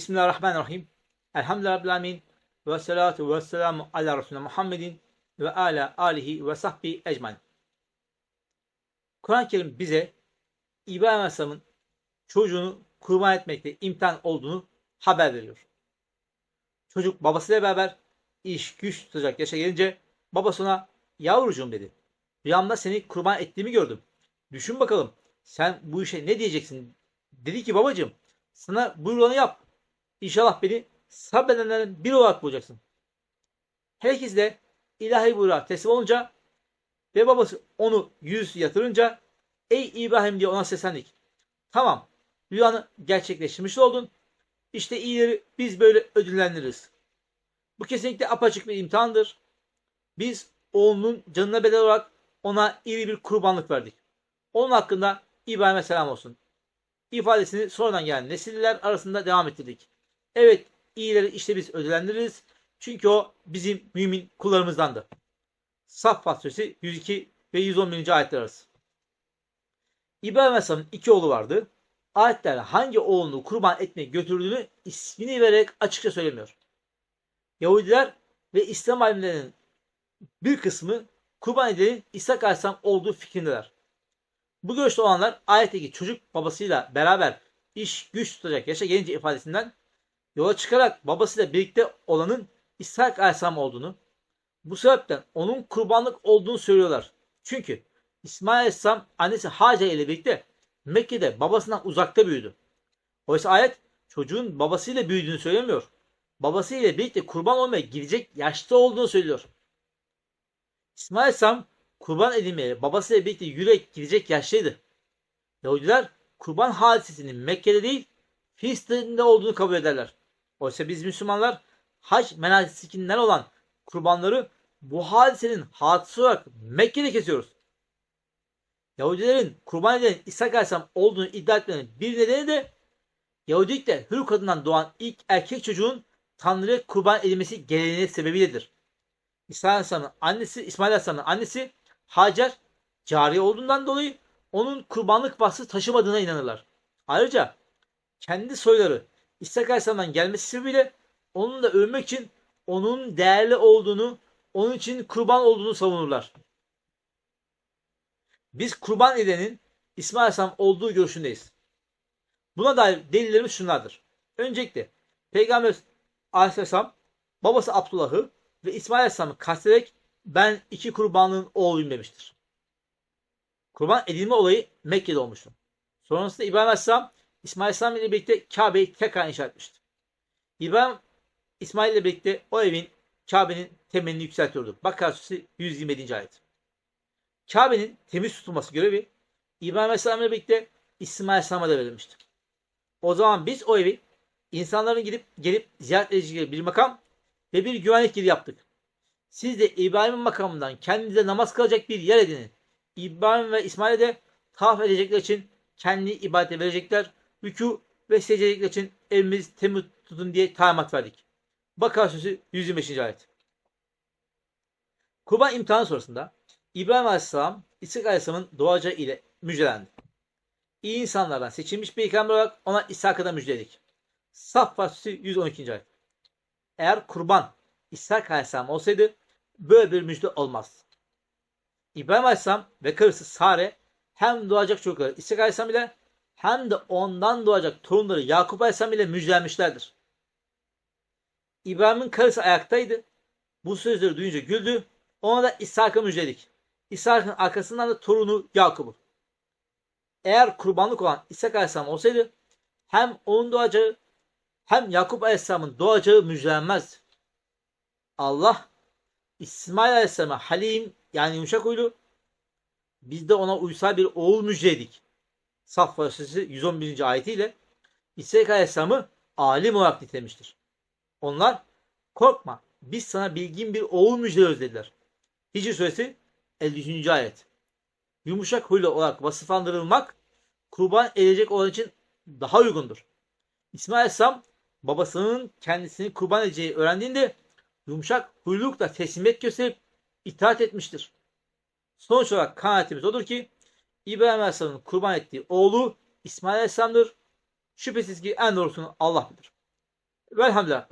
Bismillahirrahmanirrahim. Elhamdülillahi Rabbil. Ve salatu ve selamu ala Resulüne Muhammedin ve ala alihi ve sahbihi ecmain. Kur'an-ı Kerim bize İbrahim Aleyhisselam'ın çocuğunu kurban etmekte imtihan olduğunu haber veriyor. Çocuk babasıyla beraber iş güç tutacak yaşa gelince babası ona yavrucuğum dedi. Rüyamda seni kurban ettiğimi gördüm. Düşün bakalım sen bu işe ne diyeceksin? Dedi ki babacığım sana buyruğunu yap. İnşallah beni sabredenlerin biri olarak bulacaksın. Herkes de ilahi buyruğa teslim olunca ve babası onu yüz yatırınca ey İbrahim diye ona seslendik. Tamam rüyanı gerçekleştirmiş oldun. İşte iyileri biz böyle ödüllendiririz. Bu kesinlikle apaçık bir imtihandır. Biz oğlunun canına bedel olarak ona iri bir kurbanlık verdik. Onun hakkında İbrahim'e selam olsun. İfadesini sonradan gelen nesiller arasında devam ettirdik. Evet iyileri işte biz ödüllendiririz. Çünkü o bizim mümin kullarımızdandı. Saffat Suresi 102 ve 111. ayetler arası. İbrahim Aleyhisselam'ın iki oğlu vardı. Ayetler hangi oğlunu kurban etmeye götürdüğünü ismini vererek açıkça söylemiyor. Yahudiler ve İslam alimlerinin bir kısmı kurban edenin İshak Aleyhisselam olduğu fikrindeler. Bu görüşte olanlar ayetteki çocuk babasıyla beraber iş güç tutacak yaşa gelince ifadesinden yola çıkarak babasıyla birlikte olanın İshak Aleyhisselam olduğunu, bu sebepten onun kurbanlık olduğunu söylüyorlar. Çünkü İsmail Aleyhisselam annesi Hacer ile birlikte Mekke'de babasından uzakta büyüdü. Oysa ayet çocuğun babasıyla büyüdüğünü söylemiyor. Babasıyla birlikte kurban olmaya gidecek yaşta olduğunu söylüyor. İsmail Aleyhisselam kurban edilmeye babasıyla birlikte yürek gidecek yaşlıydı. Yahudiler kurban hadisesinin Mekke'de değil Filistin'de olduğunu kabul ederler. Oysa biz Müslümanlar hac menasikinden olan kurbanları bu hadisenin hadisi olarak Mekke'de kesiyoruz. Yahudilerin kurban edilen İsa Aleyhisselam olduğunu iddia etmenin bir nedeni de Yahudilikte hür kadından doğan ilk erkek çocuğun Tanrı'ya kurban edilmesi geleneği sebebiyledir. İsa Aleyhisselam'ın annesi, İsmail Aleyhisselam'ın annesi Hacer cari olduğundan dolayı onun kurbanlık bahsi taşımadığına inanırlar. Ayrıca kendi soyları İshak Aleyhisselam'dan gelmesi sebebiyle onunla övmek için onun değerli olduğunu, onun için kurban olduğunu savunurlar. Biz kurban edenin İsmail Aleyhisselam olduğu görüşündeyiz. Buna dair delillerimiz şunlardır. Öncelikle Peygamber Aleyhisselam babası Abdullah'ı ve İsmail Aleyhisselam'ı kastederek ben iki kurbanlığın oğluyum demiştir. Kurban edilme olayı Mekke'de olmuştu. Sonrasında İbrahim Aleyhisselam İsmail Aleyhisselam ile birlikte Kabe'yi tekrar inşa etmişti. İbrahim İsmail ile birlikte o evin Kabe'nin temelini yükseltiyordu. Bakara Suresi 127. ayet. Kabe'nin temiz tutulması görevi İbrahim Aleyhisselam ile birlikte İsmail Aleyhisselam'a da verilmişti. O zaman biz o evi insanların gidip gelip ziyaret edecekleri bir makam ve bir güvenlik yeri yaptık. Siz de İbrahim'in makamından kendinize namaz kılacak bir yer edinin. İbrahim ve İsmail'e de tavaf edecekler için kendi ibadete verecekler. Rükû ve secdelikler için evimiz temiz tutun diye talimat verdik. Bakara Suresi 125. ayet. Kurban imtihanı sonrasında İbrahim Aleyhisselam İshak Aleyhisselam'ın doğacağı ile müjdelendi. İyi insanlardan seçilmiş bir peygamber olarak ona İshak'a da müjdeledik. Saffat Suresi 112. ayet. Eğer kurban İshak Aleyhisselam olsaydı böyle bir müjde olmaz. İbrahim Aleyhisselam ve karısı Sare hem doğacak çocukları İshak Aleyhisselam ile hem de ondan doğacak torunları Yakup Aleyhisselam ile müjdelenmişlerdir. İbrahim'in karısı ayaktaydı. Bu sözleri duyunca güldü. Ona da İshak'ı müjdeledik. İshak'ın arkasından da torunu Yakup'u. Eğer kurbanlık olan İshak Aleyhisselam olsaydı hem onun doğacağı hem Yakup Aleyhisselam'ın doğacağı müjdelenmezdi. Allah İsmail Aleyhisselam'a halim yani yumuşak huylu biz de ona uysal bir oğul müjdeledik. Saf Suresi 111. ayetiyle İshak Aleyhisselam'ı alim olarak nitelemiştir. Onlar korkma biz sana bilgin bir oğul müjdeliyoruz dediler. Hicr Suresi 53. ayet. Yumuşak huylu olarak vasıflandırılmak kurban edecek olan için daha uygundur. İsmail Aleyhisselam babasının kendisini kurban edeceği öğrendiğinde yumuşak huylulukla teslimiyet gösterip itaat etmiştir. Sonuç olarak kanaatimiz odur ki İbrahim Aleyhisselam'ın kurban ettiği oğlu İsmail Aleyhisselam'dır. Şüphesiz ki en doğrusunu Allah bilir. Velhamdülillah.